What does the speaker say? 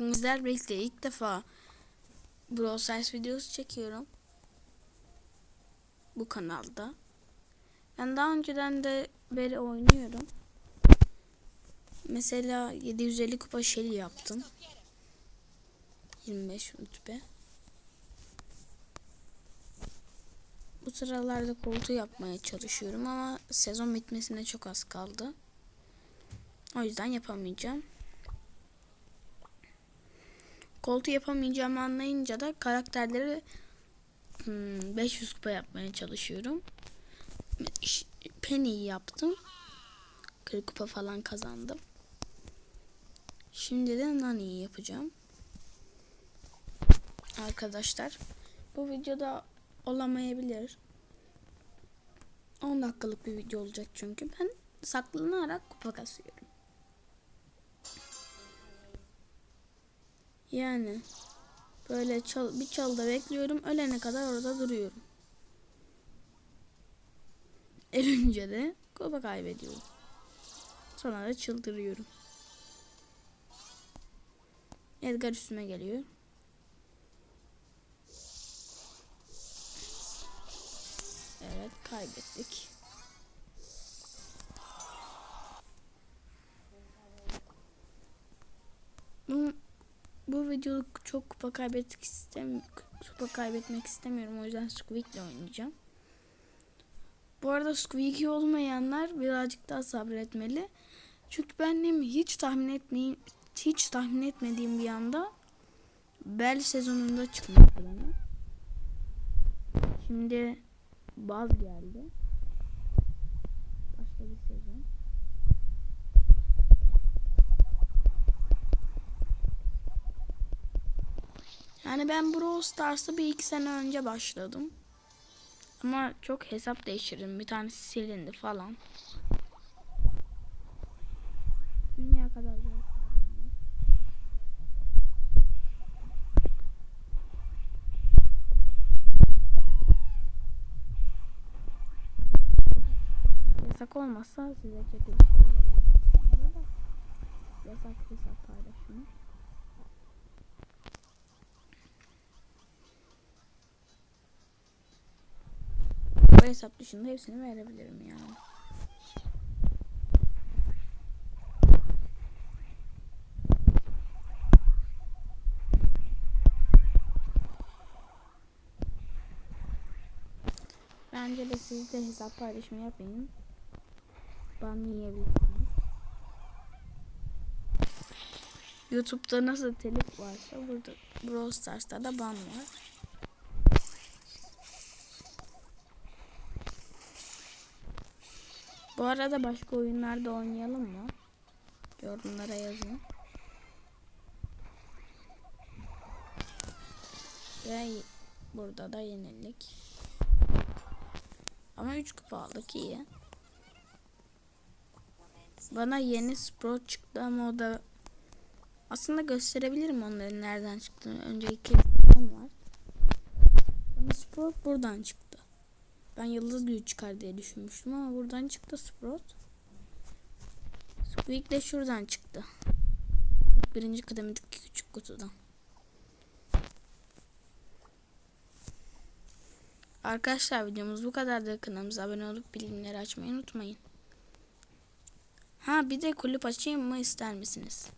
Sizler birlikte ilk defa Brawl Stars videosu çekiyorum. Bu kanalda. Ben daha önceden de beri oynuyorum. Mesela 750 kupa Shelly yaptım. 25 rütbe. Bu sıralarda koltuğu yapmaya çalışıyorum ama sezon bitmesine çok az kaldı. O yüzden yapamayacağım. Koltuğu yapamayacağımı anlayınca da karakterleri hmm, 500 kupa yapmaya çalışıyorum. Penny'yi yaptım. 40 kupa falan kazandım. Şimdi de Nani'yi yapacağım. Arkadaşlar bu videoda olamayabilir. 10 dakikalık bir video olacak çünkü ben saklanarak kupa kasıyorum. Yani böyle çal, bir çalda bekliyorum. Ölene kadar orada duruyorum. Ölünce de kupa kaybediyorum. Sonra da çıldırıyorum. Edgar üstüme geliyor. Evet kaybettik. Bu bu videoluk çok kupa kaybetmek istemiyorum. Kupa kaybetmek istemiyorum. O yüzden Squeak'le oynayacağım. Bu arada Squeak'i olmayanlar birazcık daha sabretmeli. Çünkü benim hiç tahmin etmeyeyim, hiç tahmin etmediğim bir anda Bel sezonunda çıkmıştı bana. Şimdi Baz geldi. Başka bir sezon. Yani ben Brawl Stars'a bir iki sene önce başladım. Ama çok hesap değiştirdim. Bir tanesi silindi falan. Dünya kadar zor. Yasak olmazsa size çekilişler verebilirim. Yasak hesap paylaşımı. Bu hesap dışında hepsini verebilirim yani. Bence de siz de hesap paylaşımı yapayım. Ban yiyebilirsiniz. YouTube'da nasıl telif varsa burada Brawl Stars'ta da ban var. Bu arada başka oyunlarda oynayalım mı? Yorumlara yazın. Ve burada da yenildik. Ama 3 kupa aldık iyi. Bana yeni Sprout çıktı ama o da aslında gösterebilirim onların nereden çıktığını. Önce iki var. Bana Sprout buradan çıktı. Ben yıldız gücü çıkar diye düşünmüştüm ama buradan çıktı Sprout. Squeak de şuradan çıktı. Birinci kademedeki küçük kutudan. Arkadaşlar videomuz bu kadardı. Kanalımıza abone olup bildirimleri açmayı unutmayın. Ha bir de kulüp açayım mı ister misiniz?